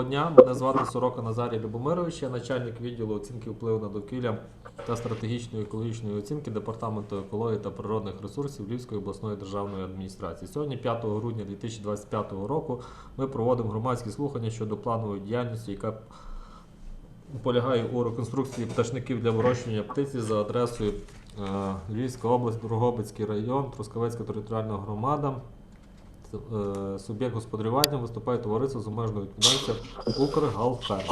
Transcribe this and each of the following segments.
Доброго дня, мене звати Сорока Назарій Любомирович, я начальник відділу оцінки впливу на довкілля та стратегічної екологічної оцінки Департаменту екології та природних ресурсів Львівської обласної державної адміністрації. Сьогодні, 5 грудня 2025 року, ми проводимо громадські слухання щодо планової діяльності, яка полягає у реконструкції пташників для вирощування птиці за адресою е, Львівська область, Дрогобицький район, Трускавецька територіальна громада. Е, Суб'єкт господарювання виступає товариство з обмеженою відповідальністю Укргалфер.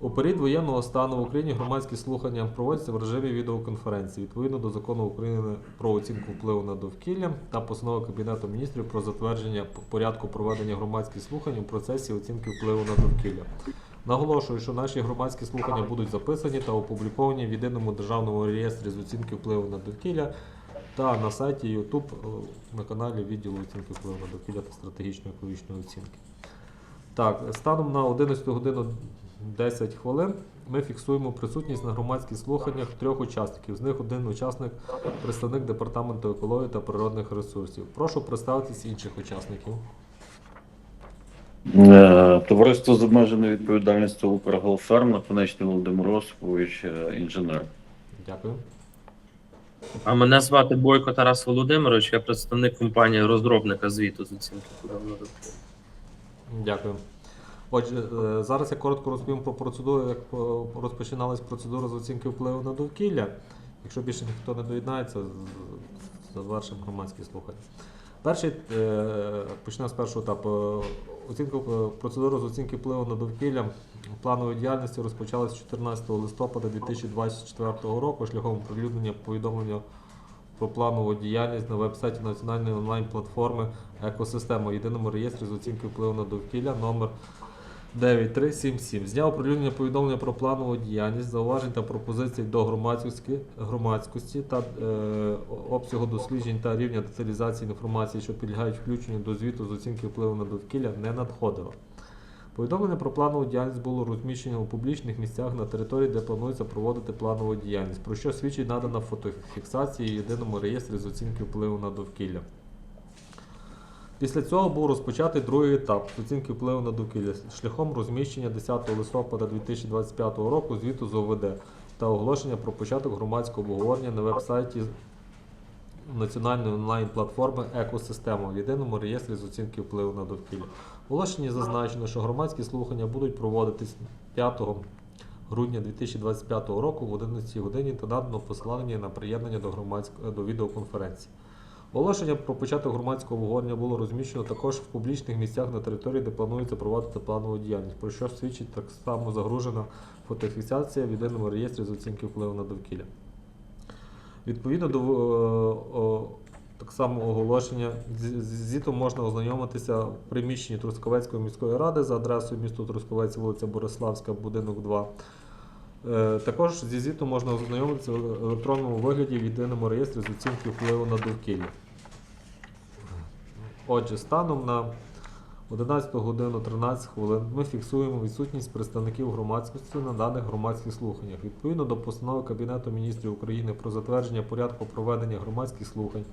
У період воєнного стану в Україні громадські слухання проводяться в режимі відеоконференції відповідно до закону України про оцінку впливу на довкілля та постанови Кабінету міністрів про затвердження порядку проведення громадських слухань у процесі оцінки впливу на довкілля. Наголошую, що наші громадські слухання будуть записані та опубліковані в єдиному державному реєстрі з оцінки впливу на довкілля та на сайті YouTube е, на каналі відділу оцінки впливу на довкілля та стратегічної екологічної оцінки. Так, станом на 11 годину 10 хвилин ми фіксуємо присутність на громадських слуханнях трьох учасників. З них один учасник, представник департаменту екології та природних ресурсів. Прошу представитись інших учасників. Е, Товариство з обмеженою відповідальністю Укргалферм, наконечний Володимир Осипович, е, інженер. Дякую. А мене звати Бойко Тарас Володимирович, я представник компанії розробника звіту з оцінки довкілля. Дякую. Отже, е, зараз я коротко розповім про процедуру, як розпочиналась процедура з оцінки впливу на довкілля. Якщо більше ніхто не доєднається, завершимо громадські слухання. Перший е, почнемо з першого етапу. Оцінка е, процедура з оцінки впливу на довкілля планової діяльності розпочалась 14 листопада 2024 року шляхом оприлюднення повідомлення про планову діяльність на веб-сайті національної онлайн-платформи Екосистема єдиному реєстрі з оцінки впливу на довкілля номер 9377. З дня оприлюднення повідомлення про планову діяльність, зауважень та пропозицій до громадськості, громадськості та е, обсягу досліджень та рівня деталізації інформації, що підлягають включенню до звіту з оцінки впливу на довкілля, не надходило. Повідомлення про планову діяльність було розміщено у публічних місцях на території, де планується проводити планову діяльність, про що свідчить надана фотофіксація єдиному реєстрі з оцінки впливу на довкілля. Після цього був розпочатий другий етап з оцінки впливу на довкілля шляхом розміщення 10 листопада 2025 року звіту з ОВД та оголошення про початок громадського обговорення на веб-сайті національної онлайн-платформи Екосистема в єдиному реєстрі з оцінки впливу на довкілля. В оголошенні зазначено, що громадські слухання будуть проводитись 5 грудня 2025 року в 11 годині та надано посилання на приєднання до громадської до відеоконференції. Оголошення про початок громадського обговорення було розміщено також в публічних місцях на території, де планується проводити планову діяльність, про що свідчить так само загружена фотофіксація в єдиному реєстрі з оцінки впливу на довкілля. Відповідно до е, о, так само оголошення, звітом можна ознайомитися в приміщенні Трускавецької міської ради за адресою місто Трускавець, вулиця Бориславська, будинок 2. Е, Також зі звітом можна ознайомитися в електронному вигляді в єдиному реєстрі з оцінки впливу на довкілля. Отже, станом на 11 годину 13 хвилин ми фіксуємо відсутність представників громадськості на даних громадських слуханнях. Відповідно до постанови Кабінету міністрів України про затвердження порядку проведення громадських слухань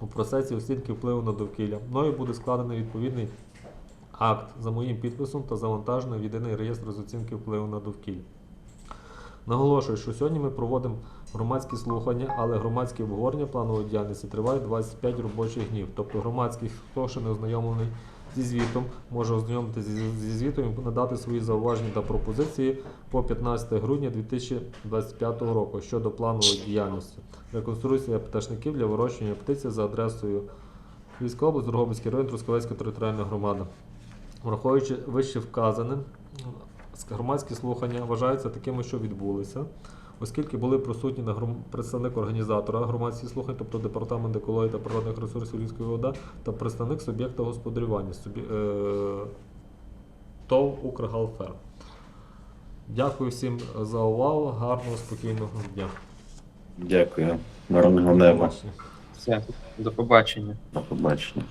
у процесі оцінки впливу на довкілля, мною буде складений відповідний акт за моїм підписом та завантажено в єдиний реєстр з оцінки впливу на довкілля. Наголошую, що сьогодні ми проводимо громадські слухання, але громадське обговорення планової діяльності триває 25 робочих днів. Тобто громадський, хто ще не ознайомлений зі звітом, може ознайомитися зі, звітом і надати свої зауваження та пропозиції по 15 грудня 2025 року щодо планової діяльності. Реконструкція пташників для вирощування птиці за адресою Львівська область, Дрогобицький район, Трускавецька територіальна громада. Враховуючи вище вказане, громадські слухання вважаються такими, що відбулися, оскільки були присутні на гром... представник організатора громадських слухань, тобто Департамент екології та природних ресурсів Львівської вода, та представник суб'єкта господарювання суб'є... е... ТОВ Укргалфер. Дякую всім за увагу. Гарного, спокійного дня. Дякую. Мирного неба. Все, до побачення. До побачення.